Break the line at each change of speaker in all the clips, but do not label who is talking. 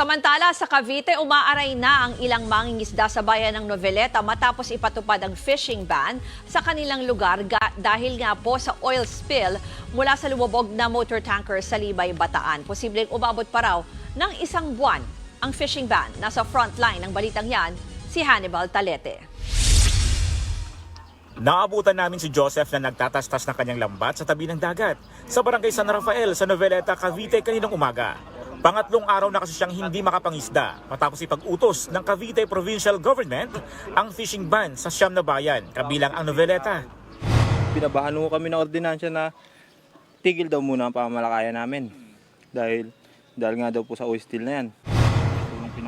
Samantala, sa Cavite, umaaray na ang ilang mangingisda sa bayan ng Noveleta matapos ipatupad ang fishing ban sa kanilang lugar ga- dahil nga po sa oil spill mula sa lumubog na motor tanker sa Libay, Bataan. Posibleng umabot pa raw ng isang buwan ang fishing ban. Nasa front line ng balitang yan, si Hannibal Talete.
Naabutan namin si Joseph na nagtatastas ng kanyang lambat sa tabi ng dagat sa barangay San Rafael sa Noveleta, Cavite kaninang umaga. Pangatlong araw na kasi siyang hindi makapangisda matapos ipag-utos ng Cavite Provincial Government ang fishing ban sa siyam na bayan kabilang ang Noveleta.
Pinabahan ho kami ng ordinansya na tigil daw muna ang pamamalakayan namin. Dahil, dahil nga daw po sa oil spill na yan.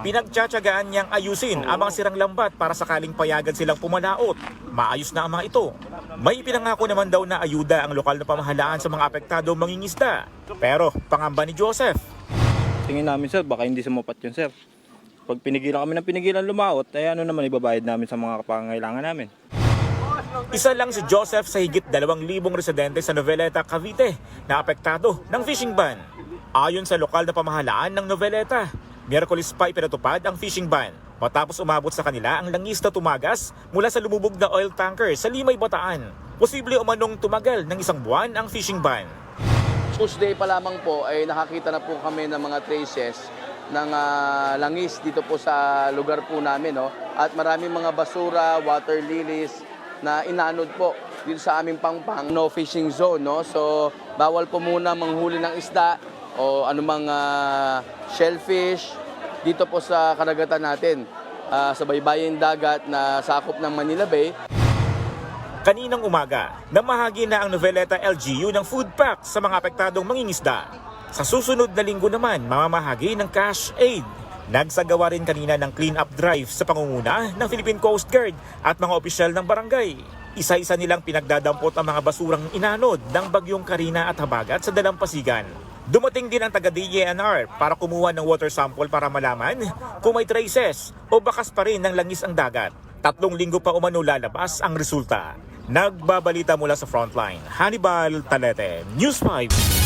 Pinagtsatsagaan niyang ayusin ang mga sirang lambat para sakaling payagan silang pumanaot. Maayos na ang mga ito. May pinangako naman daw na ayuda ang lokal na pamahalaan sa mga apektado mangingisda. Pero pangamba ni Joseph,
Tingin namin sir, baka hindi sumapat yun sir. Pag pinigilan kami ng pinigilan lumaot, ay ano naman ibabayad namin sa mga pangangailangan namin.
Isa lang si Joseph sa higit 2,000 residente sa Noveleta, Cavite na apektado ng fishing ban. Ayon sa lokal na pamahalaan ng Noveleta, Miyerkules pa ipinatupad ang fishing ban matapos umabot sa kanila ang langis na tumagas mula sa lumubog na oil tanker sa Limay, Bataan. Posible umanong tumagal ng isang buwan ang fishing ban.
Tuesday pa lamang po ay nakakita na po kami ng mga traces ng ah, langis dito po sa lugar po namin. No? At maraming mga basura, water lilies na inanod po dito sa aming pangpang no fishing zone. No? So bawal po muna manghuli ng isda o anumang ah, shellfish dito po sa karagatan natin. ah, sa baybayin dagat na sakop ng Manila Bay.
Kaninang umaga, namahagi na ang Noveleta LGU ng food pack sa mga apektadong mangingisda. Sa susunod na linggo naman, mamamahagi ng cash aid. Nagsagawa rin kanina ng clean-up drive sa pangunguna ng Philippine Coast Guard at mga opisyal ng barangay. Isa-isa nilang pinagdadampot ang mga basurang inanod ng bagyong Karina at Habagat sa Dalampasigan. Dumating din ang taga-DENR para kumuha ng water sample para malaman kung may traces o bakas pa rin ng langis ang dagat. Tatlong linggo pa umano lalabas ang resulta. Nagbabalita mula sa frontline, Hannibal Talete, News 5.